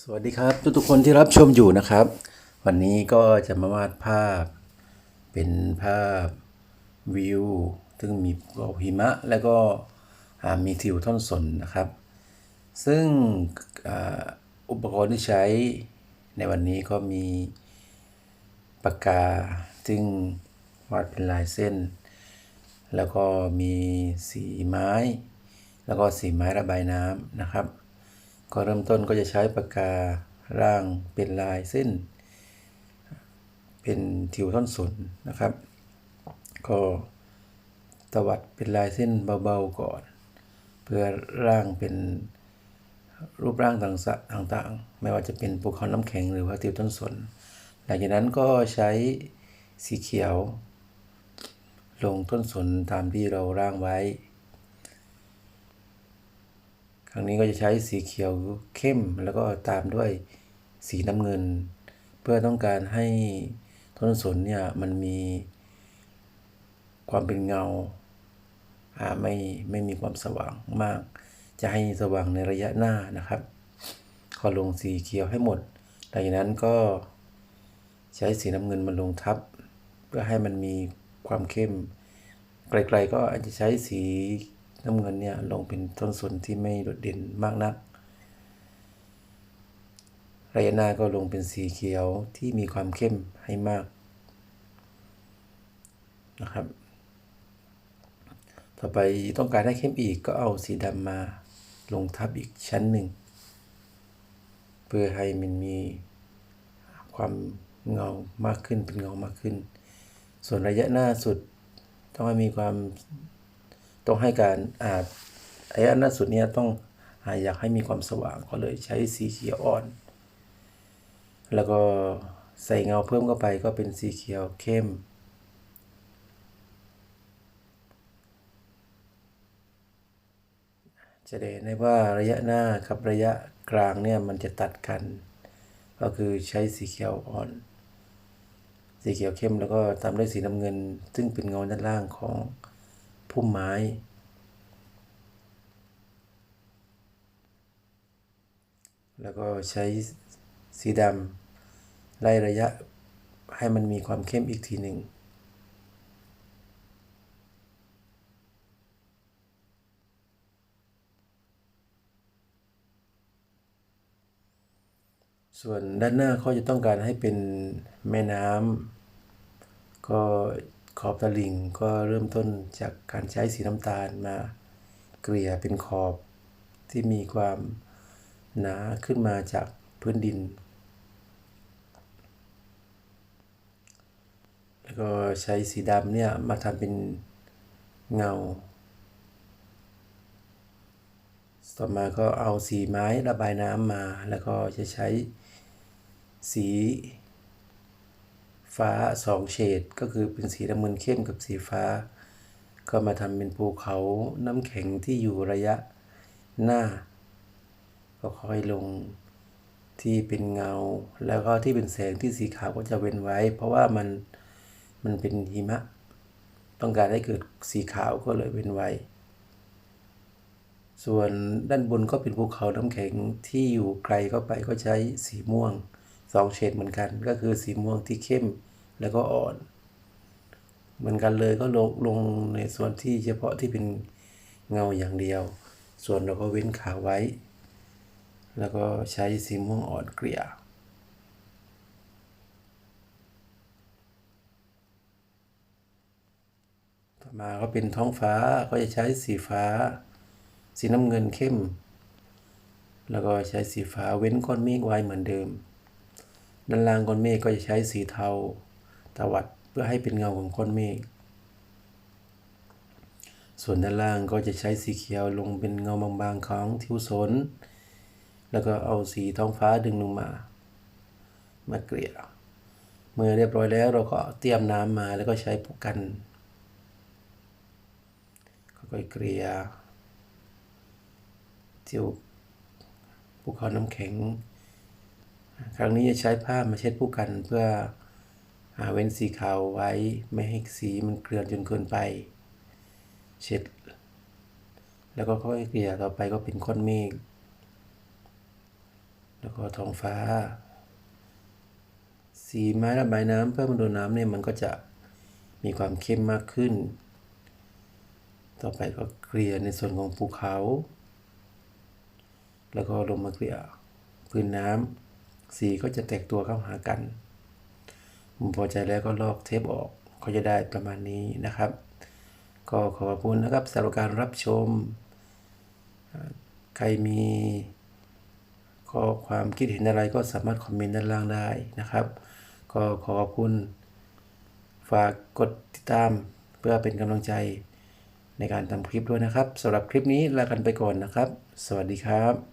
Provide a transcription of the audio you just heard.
สวัสดีครับทุกๆคนที่รับชมอยู่นะครับ วันนี้ก็จะมาวาดภาพ เป็นภาพวิวซึ่งมีภูเขาหิมะแล้วก็มีทิวท่อนสนนะครับ ซึ่งออุปกรณ์ที่ใช้ในวันนี้ก็มีปากกาซึ่งวาดเป็นลายเส้น แล้วก็มีสีไม้ แล้วก็สีไม้ระบายน้ำนะครับ ก็เริ่มต้นก็จะใช้ปากการ่างเป็นลายเส้น เป็นทิวท่อนสนนะครับ ก็ตวัดเป็นลายเส้นเบาๆก่อน เพื่อร่างเป็นรูปร่างต่างๆ ไม่ว่าจะเป็นภูเขาน้ำแข็งหรือว่าทิวต้นสนหลังจากนั้นก็ใช้สีเขียว ลงต้นสนตามที่เราร่างไว้ ครั้งนี้ก็จะใช้สีเขียวเข้มแล้วก็ตามด้วยสีน้ำเงิน เพื่อต้องการให้ต้นสนเนี่ยมันมีความเป็นเงาอาไม่ไม่มีความสว่างมาก จะให้สว่างในระยะหน้านะครับก็ลงสีเขียวให้หมดหลังจากนั้นก็ใช้สีน้ำเงินมาลงทับ เพื่อให้มันมีความเข้ม ไกลๆก็อาจจะใช้สี น้ำเงินเนี่ยลงเป็นต้นส่วนที่ไม่โดดเด่นมากนักระยะหน้าก็ลงเป็นสีเขียวที่มีความเข้มให้มากนะครับ ต่อไปต้องการให้เข้มอีกก็เอาสีดำมาลงทับอีกชั้นหนึ่ง เพื่อให้มันมีความเงามากขึ้นเป็นเงามากขึ้น ส่วนระยะหน้าสุดต้องให้มีความ ต้องให้การอ่าจระยะหน้าสุดเนี้ยต้องอาอยากให้มีความสว่างก็เลยใช้สีเขียวอ่อน แล้วก็ใส่เงาเพิ่มเข้าไปก็เป็นสีเขียวเข้ม จะได้ได้ว่าระยะหน้ากับระยะกลางเนี่ยมันจะตัดกัน ก็คือใช้สีเขียวอ่อน สีเขียวเข้มแล้วก็ตามด้วยสีน้ำเงิน ซึ่งเป็นเงาด้านล่างของ พุ่มไม้ แล้วก็ใช้สีดำไล่ระยะให้มันมีความเข้มอีกทีหนึ่งส่วนด้านหน้าเขาจะต้องการให้เป็นแม่น้ำก็ ขอบตลิ่งก็เริ่มต้นจากการใช้สีน้ำตาลมาเกลี่ยเป็นขอบที่มีความหนาขึ้นมาจากพื้นดิน แล้วก็ใช้สีดำเนี่ยมาทำเป็นเงา ต่อมาก็เอาสีไม้ระบายน้ำมา แล้วก็จะใช้สี ฟ้าสองเฉดก็คือเป็นสีน้ำเงินเข้มกับสีฟ้า ก็มาทำเป็นภูเขาน้ำแข็งที่อยู่ระยะหน้า ก็ค่อยลงที่เป็นเงา แล้วก็ที่เป็นแสงที่สีขาวก็จะเว้นไว้ เพราะว่ามันมันเป็นหิมะ ต้องการให้เกิดสีขาวก็เลยเว้นไว้ ส่วนด้านบนก็เป็นภูเขาน้ำแข็งที่อยู่ไกลเข้าไปก็ใช้สีม่วง สองเฉดเหมือนกัน ก็คือสีม่วงที่เข้มแล้วก็อ่อน เหมือนกันเลยก็ลงลงในส่วนที่เฉพาะที่เป็นเงาอย่างเดียว ส่วนเราก็เว้นขาวไว้ แล้วก็ใช้สีม่วงอ่อนเกลี่ยต่อมาก็เป็นท้องฟ้าก็จะใช้สีฟ้า สีน้ำเงินเข้ม แล้วก็ใช้สีฟ้าเว้นก้อนเมฆไว้เหมือนเดิม ด้านล่างก้อนเมฆก็จะใช้สีเทาตวัดเพื่อให้เป็นเงาของก้อนเมฆ ส่วนด้านล่างก็จะใช้สีเขียวลงเป็นเงาบางๆของทิวสน แล้วก็เอาสีท้องฟ้าดึงลงมา มาเกลี่ย เมื่อเรียบร้อยแล้วเราก็เตรียมน้ำมาแล้วก็ใช้ผู้กันค่อยๆเกลี่ยทิวภูเขาน้ำแข็ง ครั้งนี้จะใช้ผ้ามาเช็ดผู้กันเพื่อหาเว้นสีขาวไว้ไม่ให้สีมันเกลื่อนจนเกินไป เช็ด แล้วก็ค่อยเกลี่ยต่อไปก็เป็นก้อนเมฆแล้วก็ท้องฟ้า สีไม้ระบายน้ำเพื่อมันโดนน้ำเนี่ยมันก็จะมีความเข้มมากขึ้น ต่อไปก็เกลี่ยในส่วนของภูเขา แล้วก็ลงมาเกลี่ยพื้นน้ำ สีก็จะแตกตัวเข้าหากันผมพอใจแล้วก็ลอกเทปออกก็จะได้ประมาณนี้นะครับ ก็ขอบคุณนะครับสำหรับการรับชม ใครมีข้อความคิดเห็นอะไรก็สามารถคอมเมนต์ด้านล่างได้นะครับ ก็ขอขอบคุณฝากกดติดตามเพื่อเป็นกำลังใจในการทำคลิปด้วยนะครับสำหรับคลิปนี้ลากันไปก่อนนะครับ สวัสดีครับ